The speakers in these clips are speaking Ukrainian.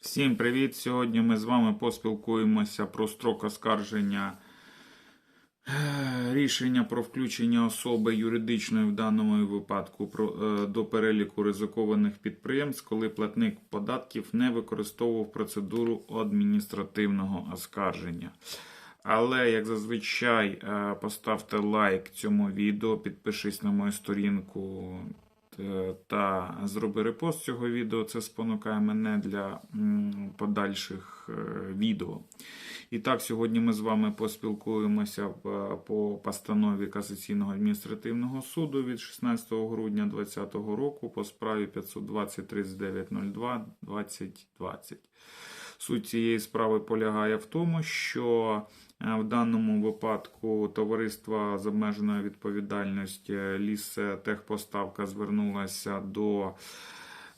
Всім привіт! Сьогодні ми з вами поспілкуємося про строк оскарження е, рішення про включення особи юридичної в даному випадку е, до переліку ризикованих підприємств, коли платник податків не використовував процедуру адміністративного оскарження. Але, як зазвичай, е, поставте лайк цьому відео, підпишись на мою сторінку та зроби репост цього відео. Це спонукає мене для подальших е, відео. І так, сьогодні ми з вами поспілкуємося по постанові Касаційного адміністративного суду від 16 грудня 2020 року по справі 520 3902 2020. Суть цієї справи полягає в тому, що е, в даному випадку товариство з обмеженою відповідальністю лістехпоставка звернулася до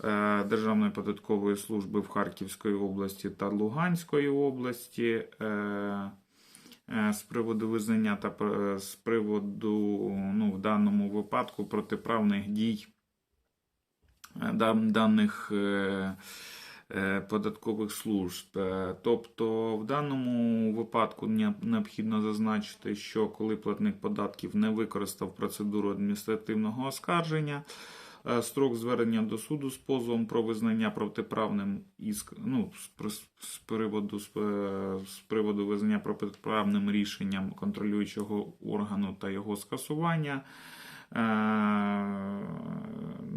е, Державної податкової служби в Харківської області та Луганської області. е, е, З приводу визнання та з приводу, ну, в даному випадку протиправних дій даних податкових служб. Е, Тобто, в даному випадку необхідно зазначити, що коли платник податків не використав процедуру адміністративного оскарження, е, строк звернення до суду з позовом про визнання протиправним іск, ну, з, приводу е, з приводу визнання протиправним рішенням контролюючого органу та його скасування.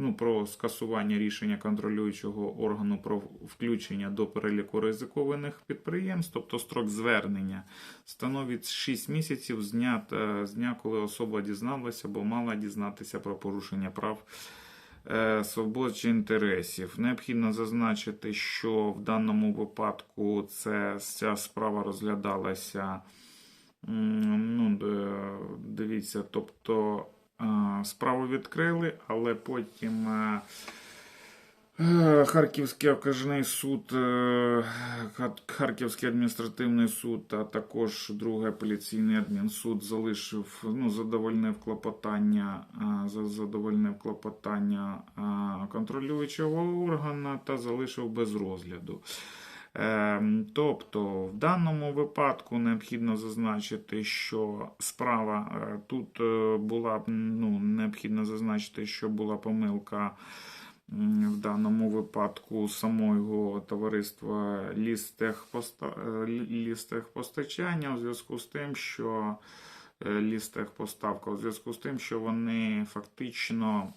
Ну, про скасування рішення контролюючого органу про включення до переліку ризикованих підприємств, тобто строк звернення, становить 6 місяців з дня, з дня, коли особа дізналася або мала дізнатися про порушення прав. е, Свобод чи інтересів. Необхідно зазначити, що в даному випадку це, ця справа розглядалася. Ну, дивіться, тобто справу відкрили, але потім е, е, Харківський окружний суд, е, Харківський адміністративний суд, а також другий апеляційний адмінсуд залишив, ну, задовольнив клопотання, е, задовольнив клопотання е, контролюючого органу та залишив без розгляду. Ем, Тобто, в даному випадку необхідно зазначити, що справа е, тут е, була ну, необхідно зазначити, що була помилка в даному випадку самого товариства лістехпоста- е, лістехпостачання у зв'язку з тим, що лістехпоставка у зв'язку з тим, що вони фактично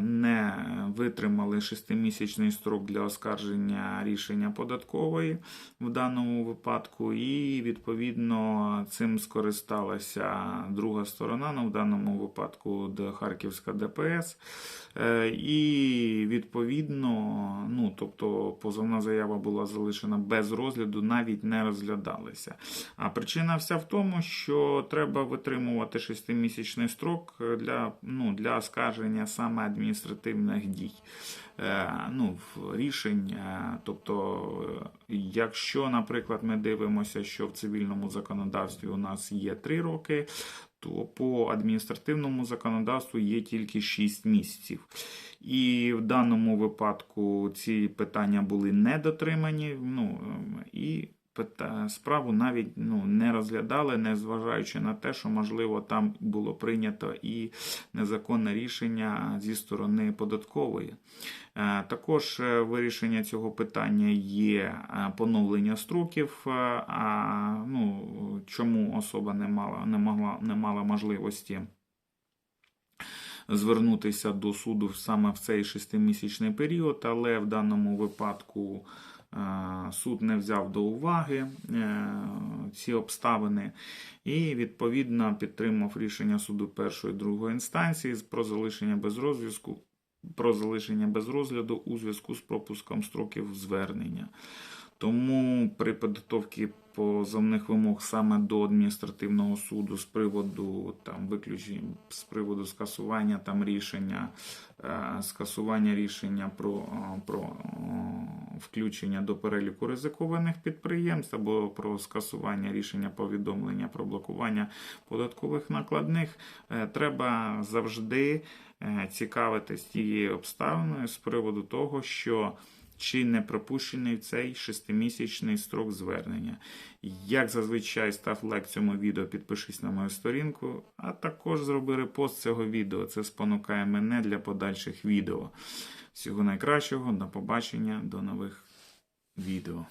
не витримали шестимісячний строк для оскарження рішення податкової в даному випадку, і відповідно цим скористалася друга сторона, ну в даному випадку Харківська ДПС. Е, І відповідно, ну тобто позовна заява була залишена без розгляду, навіть не розглядалася. А причина вся в тому, що треба витримувати шестимісячний строк для, ну, для оскарження саме адміністративних дій. Е, ну, рішень. е, Тобто, е, якщо, наприклад, ми дивимося, що в цивільному законодавстві у нас є 3 роки, то по адміністративному законодавству є тільки 6 місяців. І в даному випадку ці питання були не дотримані. Ну, ем, і справу навіть ну, не розглядали, не зважаючи на те, що, можливо, там було прийнято і незаконне рішення зі сторони податкової. Е, Також е, вирішення цього питання є е, поновлення строків. А ну, чому особа не мала, не могла, не мала можливості звернутися до суду саме в цей шестимісячний період, але в даному випадку суд не взяв до уваги е, ці обставини і відповідно підтримав рішення суду першої і другої інстанції про залишення без розв'язку. Про залишення без розгляду у зв'язку з пропуском строків звернення. Тому при підготовці позовних вимог саме до адміністративного суду з приводу там виключень, з приводу скасування там рішення, е, скасування рішення про, е, про е, включення до переліку ризикованих підприємств або про скасування рішення повідомлення про блокування податкових накладних, е, треба завжди е, цікавитись тією обставиною з приводу того, що чи не пропущений цей шестимісячний строк звернення. Як зазвичай, став лайк цьому відео, підпишись на мою сторінку, а також зроби репост цього відео. Це спонукає мене для подальших відео. Всього найкращого, до побачення, до нових відео.